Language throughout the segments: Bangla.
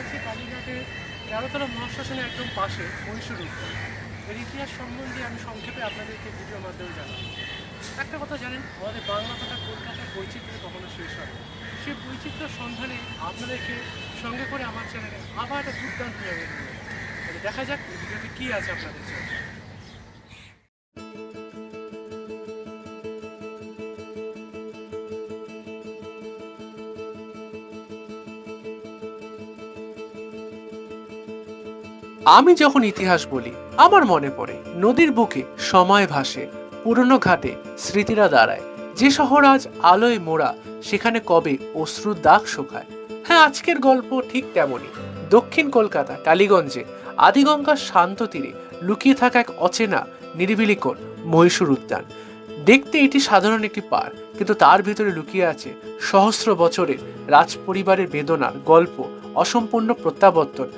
আছি কালীঘাটের তেরোতলা মহাশ্মশানের একদম পাশে, মহীশূর। এর ইতিহাস সম্বন্ধে আমি সংক্ষেপে আপনাদেরকে ভিডিওর মাধ্যমে জানাব। একটা কথা জানেন, আমাদের বাংলা তথা কলকাতার বৈচিত্র্য কখনো শেষ হয়। সেই বৈচিত্র্য সন্ধানে আপনাদেরকে সঙ্গে করে আমার চ্যানেলে আবার একটা দুর্দান্ত জায়গায় দেখা যাক ভিডিওতে কী আছে আপনাদের জন্য আমি যখন ইতিহাস বলি, আমার মনে পড়ে, নদীর বুকে সময় ভাসে, পুরনো ঘাটে স্মৃতিরা দাঁড়ায়। যে শহর আজ আলোয় মোড়া, সেখানে কবে অশ্রুর দাগ শোকায়? হ্যাঁ আজকের গল্প ঠিক তেমনই। দক্ষিণ কলকাতা টালিগঞ্জে আদিগঙ্গার শান্ত তীরে লুকিয়ে থাকা এক অচেনা, নিরিবিলি কোণ, মহীশূর উদ্যান। দেখতে এটি সাধারণ একটি পার্ক, কিন্তু তার ভিতরে লুকিয়ে আছে সহস্র বছরের রাজপরিবারের বেদনার গল্প অসম্পূর্ণ প্রত্যাবর্তন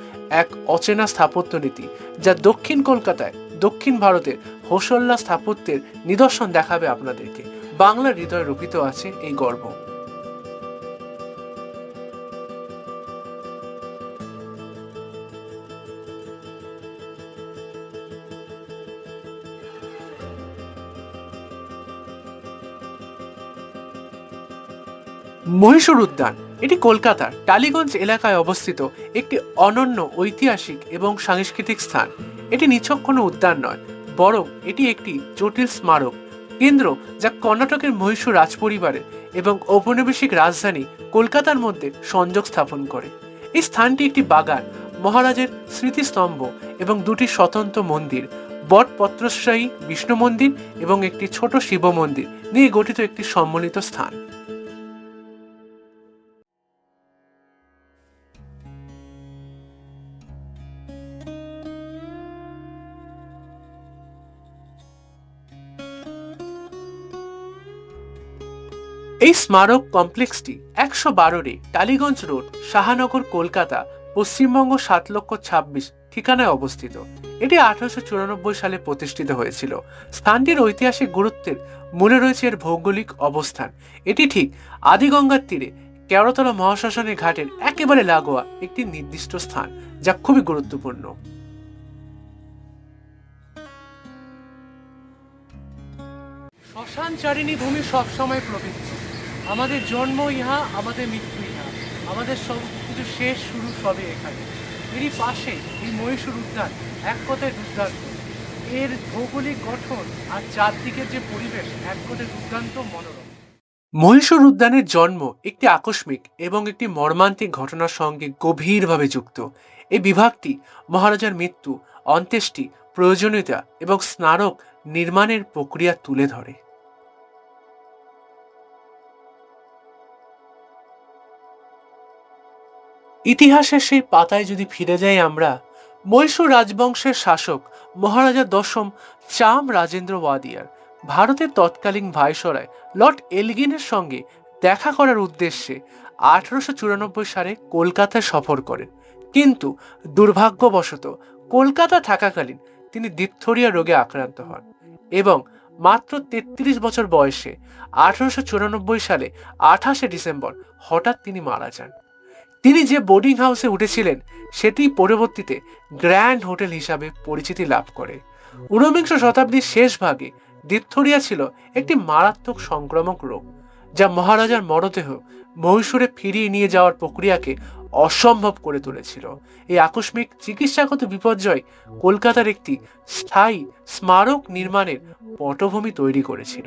এক অচেনা স্থাপত্য নীতি যা দক্ষিণ কলকাতায়, দক্ষিণ ভারতের হোসল্লা স্থাপত্যের নিদর্শন দেখাবে আপনাদেরকে। বাংলার হৃদয় রোপিত আছে এই গর্ব। মহীশূর উদ্যান এটি কলকাতার টালিগঞ্জ এলাকায় অবস্থিত একটি অনন্য ঐতিহাসিক এবং সাংস্কৃতিক স্থান। এটি নিছক কোনো উদ্যান নয়, বরং এটি একটি জটিল স্মারক, কেন্দ্র যা কর্ণাটকের মহীশূর রাজপরিবারের এবং ঔপনিবেশিক রাজধানী কলকাতার মধ্যে সংযোগ স্থাপন করে। এই স্থানটি একটি বাগান, মহারাজের স্মৃতিস্তম্ভ এবং দুটি স্বতন্ত্র মন্দির, বটপত্রশ্রায়ী বিষ্ণু মন্দির এবং একটি ছোট শিব মন্দির নিয়ে গঠিত একটি সম্মিলিত স্থান। এই স্মারক কমপ্লেক্সটি একশো বারোরে টালিগঞ্জ রোড, শাহানগর, কলকাতা, পশ্চিমবঙ্গ সাত লক্ষ ছাব্বিশ ঠিকানায় অবস্থিত। এটি আঠারোশো চুরানব্বই সালে প্রতিষ্ঠিত হয়েছিল। স্থানটির ঐতিহাসিক গুরুত্বের মূলে রয়েছে এর ভৌগোলিক অবস্থান। এটি ঠিক আদিগঙ্গার তীরে কেওড়তলা মহাশ্মশানের ঘাটের একেবারে লাগোয়া একটি নির্দিষ্ট স্থান, যা খুবই গুরুত্বপূর্ণ। শ্মশান চারিণী ভূমি সবসময় প্রবৃত্ত। আমাদের জন্ম ইহা, আমাদের মৃত্যু ইহা। আমাদের সব কিছু শেষ, শুরু সবে এখানে। এরই পাশে এই মহীশূর উদ্যান, এক কথায় দুর্দান্ত। এর ভৌগোলিক গঠন আর চারদিকের যে পরিবেশ, এক কথায় দুর্দান্ত মনোরম। মহীশূর উদ্যানের জন্ম একটি আকস্মিক এবং একটি মর্মান্তিক ঘটনার সঙ্গে গভীরভাবে যুক্ত। এই বিভাগটি মহারাজার মৃত্যু, অন্ত্যেষ্টি, প্রয়োজনীয়তা এবং স্মারক নির্মাণের প্রক্রিয়া তুলে ধরে। ইতিহাসের সেই পাতায় যদি ফিরে যাই আমরা, মহীশূর রাজবংশের শাসক মহারাজা দশম চাম রাজেন্দ্র ওয়াদিয়ার ভারতের তৎকালীন ভাইসরয় লর্ড এলগিনের সঙ্গে দেখা করার উদ্দেশ্যে আঠারোশো চুরানব্বই সালে কলকাতায় সফর করেন। কিন্তু দুর্ভাগ্যবশত কলকাতা থাকাকালীন তিনি ডিপথোরিয়া রোগে আক্রান্ত হন এবং মাত্র তেত্রিশ বছর বয়সে আঠারোশো চুরানব্বই সালে আঠাশে ডিসেম্বর হঠাৎ তিনি মারা যান। তিনি যে বোর্ডিং হাউসে উঠেছিলেন, সেটি পরবর্তীতে গ্র্যান্ড হোটেল হিসাবে পরিচিতি লাভ করে। ঊনবিংশ শতাব্দীর শেষ ভাগে ডিপথোরিয়া ছিল একটি মারাত্মক সংক্রামক রোগ, যা মহারাজার মরদেহ মহীশূরে ফিরিয়ে নিয়ে যাওয়ার প্রক্রিয়াকে অসম্ভব করে তুলেছিল। এই আকস্মিক চিকিৎসাগত বিপর্যয় কলকাতার একটি স্থায়ী স্মারক নির্মাণের পটভূমি তৈরি করেছিল।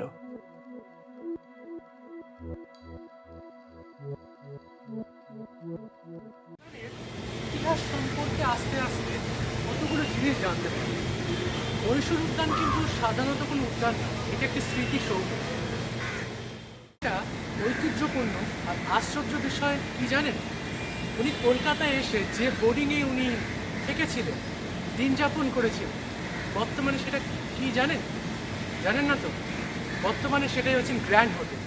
জিনিস জানতে পারি। মহীশূর উদ্যান কিন্তু সাধারণত কোনো উদ্যান না, এটা একটি স্মৃতিসৌধ। এটা ঐতিহ্যপূর্ণ আর আশ্চর্য বিষয় কি জানেন? উনি কলকাতায় এসে যে বোর্ডিংয়ে উনি থেকেছিলেন, দিন যাপন করেছিলেন, বর্তমানে সেটা কি জানেন? জানেন না তো? বর্তমানে সেটাই হচ্ছেন গ্র্যান্ড হোটেল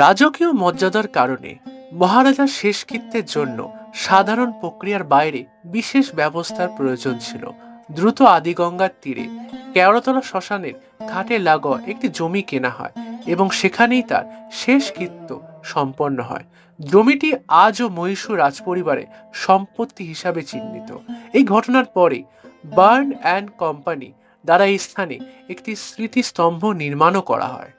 রাজকীয় মর্যাদার কারণে মহারাজার শেষকৃত্যের জন্য সাধারণ প্রক্রিয়ার বাইরে বিশেষ ব্যবস্থার প্রয়োজন ছিল। দ্রুত আদিগঙ্গার তীরে কেওড়াতলা শ্মশানের ঘাটে লাগোয়া একটি জমি কেনা হয় এবং সেখানেই তার শেষকৃত্য সম্পন্ন হয়। জমিটি আজও মহীশূর রাজপরিবারে সম্পত্তি হিসাবে চিহ্নিত। এই ঘটনার পরে বার্ন অ্যান্ড কোম্পানি দ্বারা এই স্থানে একটি স্মৃতিস্তম্ভ নির্মাণও করা হয়।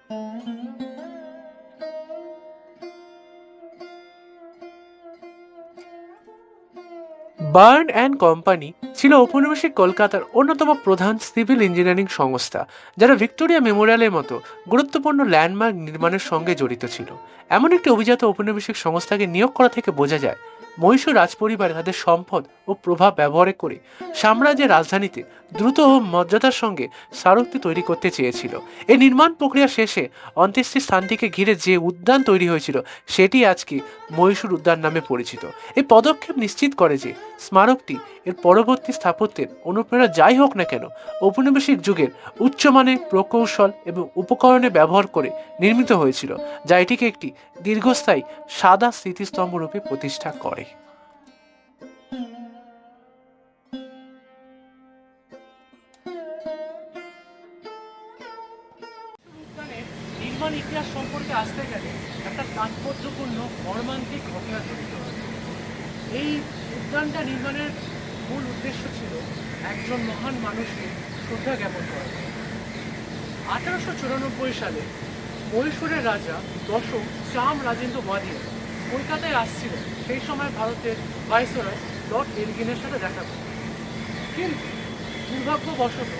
বার্ন অ্যান্ড কোম্পানি ছিল ঔপনিবেশিক কলকাতার অন্যতম প্রধান সিভিল ইঞ্জিনিয়ারিং সংস্থা, যারা ভিক্টোরিয়া মেমোরিয়ালের মতো গুরুত্বপূর্ণ ল্যান্ডমার্ক নির্মাণের সঙ্গে জড়িত ছিল। এমন একটি অভিজাত ঔপনিবেশিক সংস্থাকে নিয়োগ করা থেকে বোঝা যায় মহীশূর রাজপরিবার তাদের সম্পদ ও প্রভাব ব্যবহার করে সাম্রাজ্যের রাজধানীতে দ্রুত ও মর্যাদার সঙ্গে স্মারকটি তৈরি করতে চেয়েছিল। এই নির্মাণ প্রক্রিয়া শেষে অন্ত্যেষ্টি স্থানটিকে ঘিরে যে উদ্যান তৈরি হয়েছিল, সেটি আজকে মহীশূর উদ্যান নামে পরিচিত। এই পদক্ষেপ নিশ্চিত করে যে স্মারকটি এর পরবর্তী স্থাপত্যের অনুপ্রেরণা যাই হোক না কেন, ঔপনিবেশিক যুগের উচ্চমানের প্রকৌশল এবং উপকরণে ব্যবহার করে নির্মিত হয়েছিল, যা এটিকে একটি দীর্ঘস্থায়ী সাদা স্মৃতিস্তম্ভ রূপে প্রতিষ্ঠা করে। সম্পর্কে আসতে গেলে একটা তাৎপর্যপূর্ণ মর্মান্তিক ঘটনা জড়িত এই উদ্যানটা নির্মাণের মূল উদ্দেশ্য ছিল একজন মহান মানুষকে শ্রদ্ধা জ্ঞাপন করা। আঠারোশো চুরানব্বই সালে মহীশূরের রাজা দশম চাম রাজেন্দ্র ওয়াদিয়া কলকাতায় আসছিলেন। সেই সময় ভারতের ভাইসরয় লর্ড এলগিনের সাথে দেখা করেন কিন্তু দুর্ভাগ্যবশত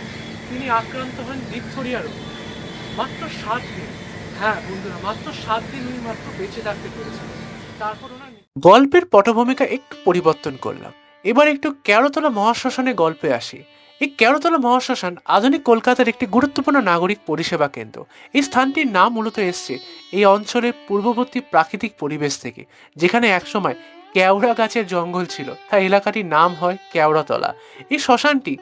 তিনি আক্রান্ত হন ডিপথোরিয়া মাত্র সাত দিন হ্যাঁ গল্পের পটভূমিকা একটু পরিবর্তন করলাম। এবার একটু কেরতলা মহাশ্মশানে গল্পে আসি। এই কেরতলা মহাশ্মশান আধুনিক কলকাতার একটি গুরুত্বপূর্ণ নাগরিক পরিষেবা কেন্দ্র। এই স্থানটির নাম মূলত এসছে এই অঞ্চলের পূর্ববর্তী প্রাকৃতিক পরিবেশ থেকে, যেখানে একসময় কেওড়া গাছের জঙ্গল ছিল, তাই এলাকাটির নাম হয় কেওড়াতলা। এই শ্মশানটি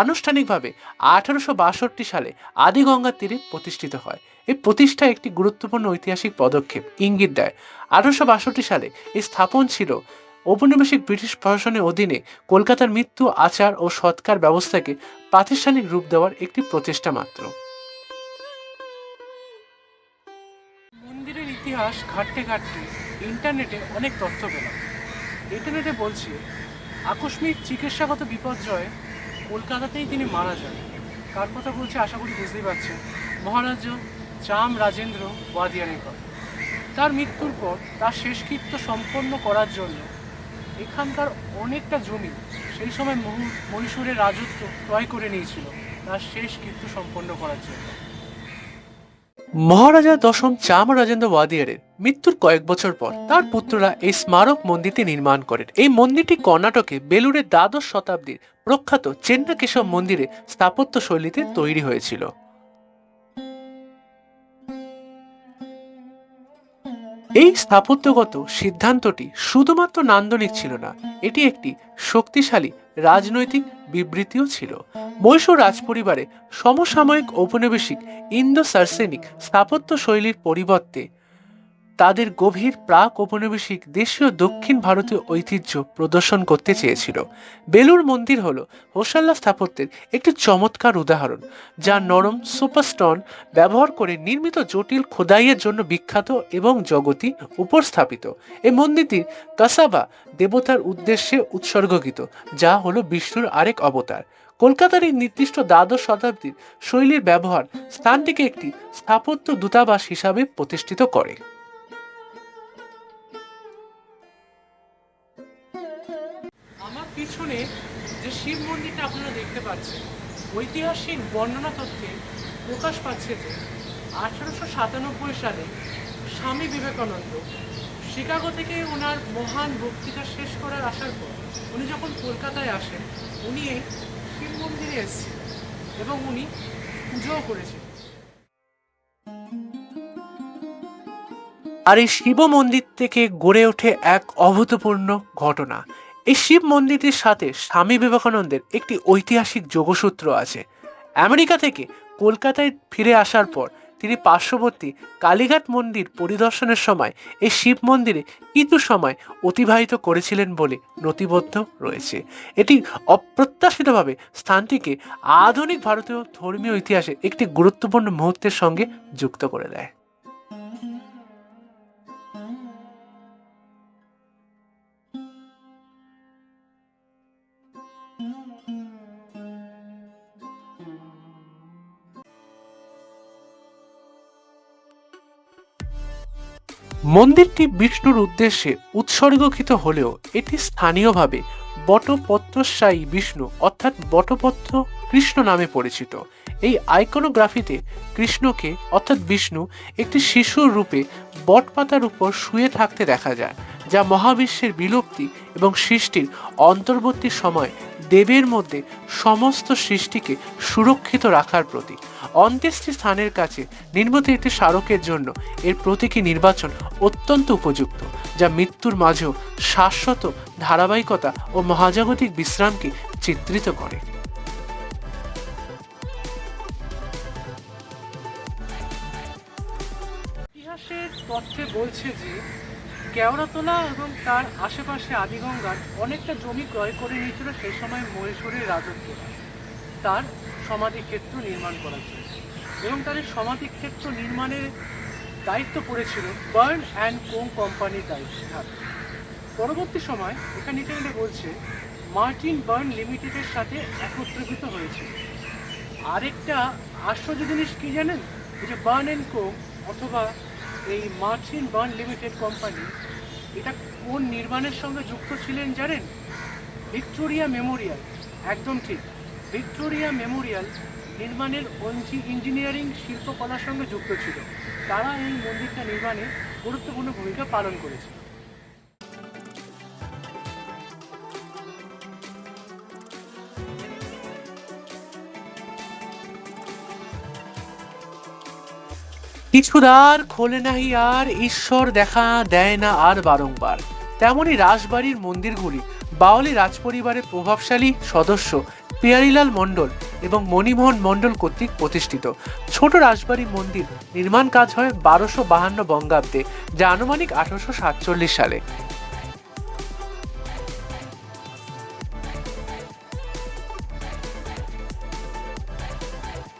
আনুষ্ঠানিকভাবে আঠারোশো বাষট্টি সালে আদিগঙ্গার তীরে প্রতিষ্ঠিত হয়। এই প্রতিষ্ঠা একটি গুরুত্বপূর্ণ ঐতিহাসিক পদক্ষেপ, ইঙ্গিত দেয়। আঠারোশো বাষট্টি সালে এই স্থাপন ছিল ঔপনিবেশিক ব্রিটিশ প্রশাসনের অধীনে কলকাতার মৃত্যু, আচার ও সৎকার ব্যবস্থাকে প্রাতিষ্ঠানিক রূপ দেওয়ার একটি প্রচেষ্টা মাত্র। মন্দিরের ইতিহাস ঘাটতে ঘাটতে ইন্টারনেটে অনেক তথ্য পেলাম। ইন্টারনেটে বলছে, আকস্মিক চিকিৎসাগত বিপর্যয়ে কলকাতাতেই তিনি মারা যান। কার কথা বলছে, আশা করি বুঝতেই পারছেন মহারাজা চাম রাজেন্দ্র ওয়াদিয়ারের কথা। তার মৃত্যুর পর তার শেষকৃত্য সম্পন্ন করার জন্য এখানকার অনেকটা জমি সেই সময় মহু- মহীশূরের রাজত্ব ক্রয় করে নিয়েছিল তার শেষকৃত্য সম্পন্ন করার জন্য। মহারাজা দশম চাম রাজেন্দ্র ওয়াদিয়ারের মৃত্যুর কয়েক বছর পর তার পুত্ররা এই স্মারক মন্দিরটি নির্মাণ করেন। এই মন্দিরটি কর্ণাটকে বেলুড়ের দ্বাদশ শতাব্দীর প্রখ্যাত চেন্নাকেশব মন্দিরে স্থাপত্য শৈলীতে তৈরি হয়েছিল। এই স্থাপত্যগত সিদ্ধান্তটি শুধুমাত্র নান্দনিক ছিল না, এটি একটি শক্তিশালী রাজনৈতিক বিবৃতিও ছিল। মৈশ রাজপরিবারে সমসাময়িক ঔপনিবেশিক ইন্দো সার্সেনিক স্থাপত্য শৈলীর পরিবর্তে তাদের গভীর প্রাক ঔপনিবেশিক দেশীয় দক্ষিণ ভারতীয় ঐতিহ্য প্রদর্শন করতে চেয়েছিল। বেলুর মন্দির হল হোসাল্লা স্থাপত্যের একটি চমৎকার উদাহরণ, যা নরম সুপারস্টোন ব্যবহার করে নির্মিত জটিল খোদাইয়ের জন্য বিখ্যাত এবং জগতি উপস্থাপিত। এই মন্দিরটি কাসাবা দেবতার উদ্দেশ্যে উৎসর্গকৃত, যা হলো বিষ্ণুর আরেক অবতার। কলকাতার এই নির্দিষ্ট দ্বাদশ শতাব্দীর শৈলীর ব্যবহার স্থানটিকে একটি স্থাপত্য দূতাবাস হিসাবে প্রতিষ্ঠিত করে। পিছনে যে শিব মন্দিরটা আপনারা দেখতে পাচ্ছেন, ঐতিহাসিক বর্ণনা তথ্যে প্রকাশ পাচ্ছে যে আঠারোশো সাতানব্বই সালে স্বামী বিবেকানন্দ শিকাগো থেকে ওনার মহান বক্তৃতা শেষ করার আসার পর উনি যখন কলকাতায় আসেন, উনি এই শিব মন্দিরে এসেছিলেন এবং উনি পুজোও করেছেন। আর এই শিব মন্দির থেকে গড়ে ওঠে এক অভূতপূর্ণ ঘটনা। এই শিব মন্দিরটির সাথে স্বামী বিবেকানন্দের একটি ঐতিহাসিক যোগসূত্র আছে। আমেরিকা থেকে কলকাতায় ফিরে আসার পর তিনি পার্শ্ববর্তী কালীঘাট মন্দির পরিদর্শনের সময় এই শিব মন্দিরে কিছু সময় অতিবাহিত করেছিলেন বলে নথিবদ্ধ রয়েছে। এটি অপ্রত্যাশিতভাবে স্থানটিকে আধুনিক ভারতীয় ধর্মীয় ইতিহাসে একটি গুরুত্বপূর্ণ মুহূর্তের সঙ্গে যুক্ত করে দেয়। মন্দিরটি বিষ্ণুর উদ্দেশ্যে উৎসর্গকৃত হলেও এটি স্থানীয়ভাবে বটপত্রশায়ী বিষ্ণু অর্থাৎ বটপত্র কৃষ্ণ নামে পরিচিত। এই আইকনোগ্রাফিতে কৃষ্ণকে অর্থাৎ বিষ্ণু একটি শিশুর রূপে বটপাতার উপর শুয়ে থাকতে দেখা যায়। যা মহাবিশ্বের বিলুপ্তি এবং সৃষ্টির অন্তর্বর্তী সময় দেবের মধ্যে সমস্ত সৃষ্টিকে সুরক্ষিত রাখার প্রতীক। অন্ত্যেষ্টি স্থানের কাছে নির্মিত একটি স্মারকের জন্য এর প্রতীকী নির্বাচন অত্যন্ত উপযুক্ত, যা মৃত্যুর মাঝেও শাশ্বত ধারাবাহিকতা ও মহাজাগতিক বিশ্রামকে চিত্রিত করে। ইতিহাসের বলছে যে কেওড়াতলা এবং তার আশেপাশে আদিগঙ্গার অনেকটা জমি ক্রয় করে নিয়েছিল সেই সময় মহীশূরের রাজত্ব। তার সমাধিক্ষেত্র নির্মাণ করার জন্য এবং এই সমাধিক্ষেত্র নির্মাণের দায়িত্ব পড়েছিল বার্ন অ্যান্ড কোং কোম্পানির দায়িত্ব পরবর্তী সময় এখানে এখানে বলছে, মার্টিন বার্ন লিমিটেডের সাথে একত্রীভূত হয়েছে। আরেকটা আশ্চর্য জিনিস কি জানেন? যে বার্ন অ্যান্ড কো অথবা এই মার্চিন বার্ন লিমিটেড কোম্পানি এটা কোন নির্মাণের সঙ্গে যুক্ত ছিলেন জানেন? ভিক্টোরিয়া মেমোরিয়াল একদম ঠিক। ভিক্টোরিয়া মেমোরিয়াল নির্মাণের অঞ্চি ইঞ্জিনিয়ারিং শিল্পকলার সঙ্গে যুক্ত ছিল। তারা এই মন্দিরটা নির্মাণে গুরুত্বপূর্ণ ভূমিকা পালন করেছে। কিছুদার খোলে নাহি আর, ঈশ্বর দেখা দেয় না আর বারংবার। তেমনই রাজবাড়ির মন্দিরগুলি বাওয়ালি রাজপরিবারের প্রভাবশালী সদস্য পিয়ারিলাল মণ্ডল এবং মণিমোহন মণ্ডল কর্তৃক প্রতিষ্ঠিত। ছোট রাজবাড়ি মন্দির নির্মাণ কাজ হয় বারোশো বাহান্ন বঙ্গাব্দে, যা আনুমানিক আঠারোশো সাতচল্লিশ সালে।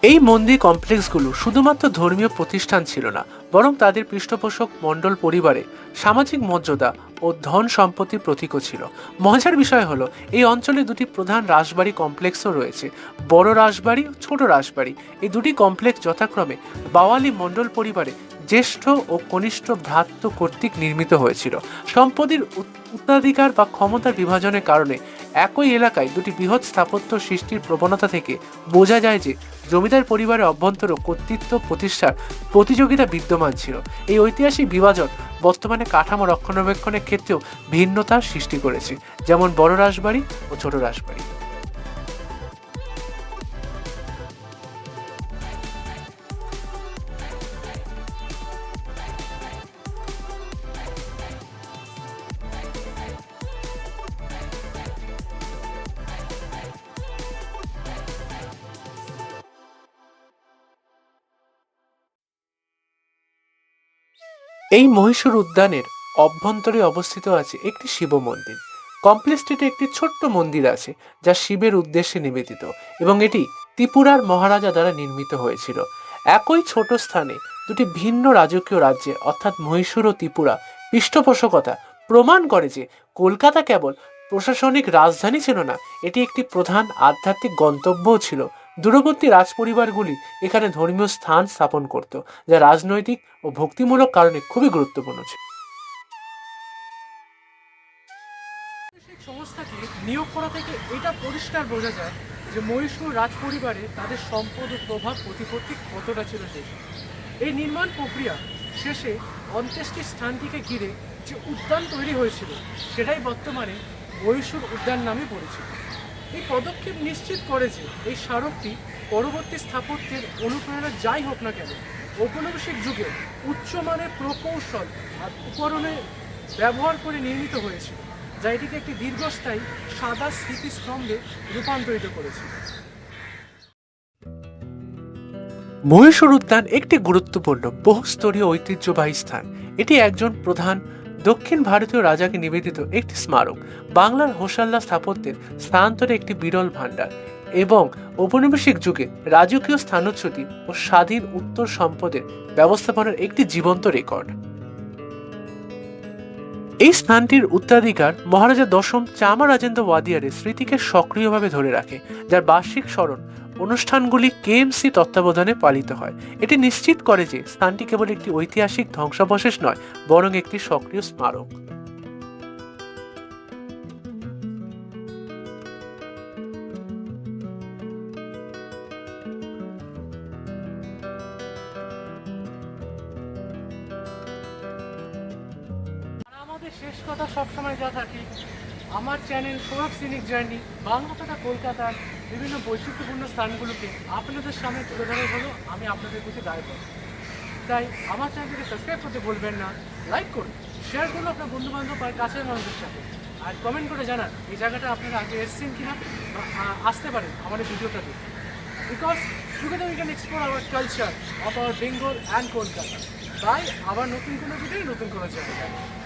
এই মন্দির কমপ্লেক্সগুলো শুধুমাত্র ধর্মীয় প্রতিষ্ঠান ছিল না, বরং তাদের পৃষ্ঠপোষক মণ্ডল পরিবারে সামাজিক মর্যাদা ও ধন সম্পত্তির প্রতীকও ছিল। মজার বিষয় হলো, এই অঞ্চলে দুটি প্রধান রাজবাড়ি কমপ্লেক্সও রয়েছে, বড় রাজবাড়ি, ছোট রাজবাড়ি। এই দুটি কমপ্লেক্স যথাক্রমে বাওয়ালি মণ্ডল পরিবারে জ্যেষ্ঠ ও কনিষ্ঠ ভ্রাতৃ কর্তৃক নির্মিত হয়েছিল। সম্পদের উত- উত্তরাধিকার বা ক্ষমতার বিভাজনের কারণে একই এলাকায় দুটি বৃহৎ স্থাপত্য সৃষ্টির প্রবণতা থেকে বোঝা যায় যে জমিদার পরিবারের অভ্যন্তর কর্তৃত্ব প্রতিষ্ঠার প্রতিযোগিতা বিদ্যমান ছিল। এই ঐতিহাসিক বিভাজন বর্তমানে কাঠামো রক্ষণাবেক্ষণের ক্ষেত্রেও ভিন্নতার সৃষ্টি করেছে, যেমন বড় রাজবাড়ি ও ছোট রাজবাড়ি। এই মহীশূর উদ্যানের অভ্যন্তরে অবস্থিত আছে একটি শিব মন্দির। কমপ্লেক্সটিতে একটি ছোট্ট মন্দির আছে, যা শিবের উদ্দেশ্যে নিবেদিত এবং এটি ত্রিপুরার মহারাজা দ্বারা নির্মিত হয়েছিল। একই ছোট স্থানে দুটি ভিন্ন রাজকীয় রাজ্যে, অর্থাৎ মহীশূর ও ত্রিপুরা, পৃষ্ঠপোষকতা প্রমাণ করে যে কলকাতা কেবল প্রশাসনিক রাজধানী ছিল না, এটি একটি প্রধান আধ্যাত্মিক গন্তব্যও ছিল। দূরবর্তী রাজপরিবারগুলি এখানে ধর্মীয় স্থান স্থাপন করত, যা রাজনৈতিক ও ভক্তিমূলক কারণে খুবই গুরুত্বপূর্ণ ছিল। সংস্থাকে নিয়োগ করা থেকে এটা পরিষ্কার বোঝা যায় যে মহীশূর রাজপরিবারে তাদের সম্পদ ও প্রভাব প্রতিপত্তি কতটা ছিল দেশে। এই নির্মাণ প্রক্রিয়া শেষে অন্ত্যেষ্টি স্থানটিকে ঘিরে যে উদ্যান তৈরি হয়েছিল, সেটাই বর্তমানে মহীশূর উদ্যান নামে পরিচিত। এই পদক্ষেপ নিশ্চিত করে যে এই স্মারকটি পরবর্তী স্থাপত্যের অনুপ্রেরণা যাই হোক না কেন, ঔপনিবেশিক যুগে উচ্চমানের প্রকৌশল আর উপকরণে ব্যবহার করে নির্মিত হয়েছিল যা এটিকে একটি দীর্ঘস্থায়ী সাদা স্মৃতিস্তম্ভে রূপান্তরিত করেছে। মহীশূর উদ্যান একটি গুরুত্বপূর্ণ বহুস্তরীয় ঐতিহ্যবাহী স্থান। এটি একজন প্রধান দক্ষিণ ভারতীয় রাজাকে নিবেদিত একটি স্মারক, বাংলার হোসাল্লা স্থাপত্যের স্থানান্তরে একটি বিরল ভাণ্ডার এবং ঔপনিবেশিক যুগে রাজকীয় স্থানচ্যুতি ও স্বাধীন উত্তর সম্পদের ব্যবস্থাপনার একটি জীবন্ত রেকর্ড। এই স্থানটির উত্তরাধিকার মহারাজা দশম চামা রাজেন্দ্র ওয়াদিয়ারের স্মৃতিকে সক্রিয়ভাবে ধরে রাখে, যার বার্ষিক স্মরণ অনুষ্ঠানগুলি কেএমসি তত্ত্বাবধানে পালিত হয়। এটি নিশ্চিত করে যে স্থানটি কেবল একটি ঐতিহাসিক ধ্বংসাবশেষ নয়, বরং একটি সক্রিয় স্মারক। যা থাকে আমার channel Sourav scenic journey Bangla তথা কলকাতার বিভিন্ন বৈচিত্র্যপূর্ণ স্থানগুলোকে আপনাদের সামনে তুলে ধরে হলো আমি আপনাদের প্রতি দায়বদ্ধ তাই আমার চ্যানেলটিকে সাবস্ক্রাইব করতে বলবেন না লাইক করুন শেয়ার করুন আপনার বন্ধু বান্ধব আর কাছের মানুষদের সাথে। আর কমেন্ট করে জানান, এই জায়গাটা আপনারা আগে এসেছেন কিনা আসতে পারেন আমাদের ভিডিওটা দেখে। Because together we can explore our culture of our Bengal and Kolkata তাই আবার নতুন কোনো ভিডিও নতুন কোনো জায়গায়।